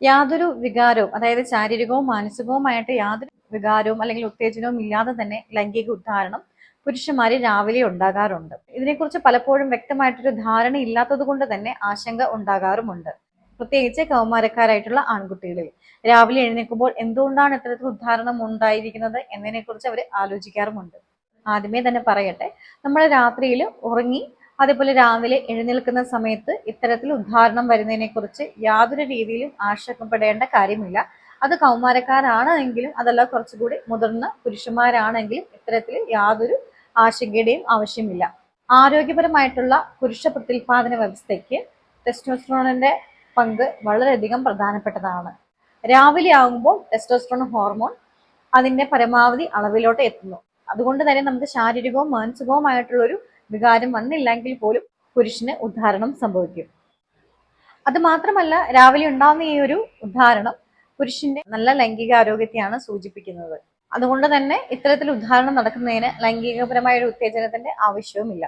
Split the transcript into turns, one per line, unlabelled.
യാതൊരു വികാരവും അതായത് ശാരീരികവും മാനസികവുമായിട്ട് യാതൊരു വികാരവും അല്ലെങ്കിൽ ഉത്തേജനവും ഇല്ലാതെ തന്നെ ലൈംഗിക ഉദ്ധാരണം പുരുഷന്മാര് രാവിലെ ഉണ്ടാകാറുണ്ട്. ഇതിനെക്കുറിച്ച് പലപ്പോഴും വ്യക്തമായിട്ടൊരു ധാരണ ഇല്ലാത്തത് കൊണ്ട് തന്നെ ആശങ്ക ഉണ്ടാകാറുമുണ്ട്. പ്രത്യേകിച്ച് കൗമാരക്കാരായിട്ടുള്ള ആൺകുട്ടികളിൽ. രാവിലെ എഴുന്നേൽക്കുമ്പോൾ എന്തുകൊണ്ടാണ് ഇത്തരത്തിൽ ഉദ്ധാരണം ഉണ്ടായിരിക്കുന്നത് എന്നതിനെക്കുറിച്ച് അവർ ആലോചിക്കാറുമുണ്ട്. ആദ്യമേ തന്നെ പറയട്ടെ നമ്മൾ രാത്രിയിൽ ഉറങ്ങി അതേപോലെ രാവിലെ എഴുന്നേൽക്കുന്ന സമയത്ത് ഇത്തരത്തിൽ ഉദ്ധാരണം വരുന്നതിനെ കുറിച്ച് യാതൊരു രീതിയിലും ആശങ്കപ്പെടേണ്ട കാര്യമില്ല. അത് കൗമാരക്കാരാണ് എങ്കിലും അതല്ല കുറച്ചുകൂടി മുതിർന്ന പുരുഷന്മാരാണെങ്കിലും ഇത്തരത്തിൽ യാതൊരു ആശങ്കയുടെയും ആവശ്യമില്ല. ആരോഗ്യപരമായിട്ടുള്ള പുരുഷ പ്രത്യുൽപാദന വ്യവസ്ഥയ്ക്ക് ടെസ്റ്റോസ്ട്രോണിന്റെ പങ്ക് വളരെയധികം പ്രധാനപ്പെട്ടതാണ്. രാവിലെ ആകുമ്പോൾ ടെസ്റ്റോസ്ട്രോൺ ഹോർമോൺ അതിന്റെ പരമാവധി അളവിലോട്ട് എത്തുന്നു. അതുകൊണ്ട് തന്നെ നമുക്ക് ശാരീരികവും മാനസികവുമായിട്ടുള്ള ഒരു വികാരം വന്നില്ലെങ്കിൽ പോലും പുരുഷന് ഉദ്ധാരണം സംഭവിക്കും. അത് മാത്രമല്ല രാവിലെ ഉണ്ടാകുന്ന ഈ ഒരു ഉദ്ധാരണം പുരുഷന്റെ നല്ല ലൈംഗിക ആരോഗ്യത്തെയാണ് സൂചിപ്പിക്കുന്നത്. അതുകൊണ്ട് തന്നെ ഇത്തരത്തിൽ ഉദ്ധാരണം നടക്കുന്നതിന് ലൈംഗികപരമായ ഒരു ഉത്തേജനത്തിന്റെ ആവശ്യവുമില്ല.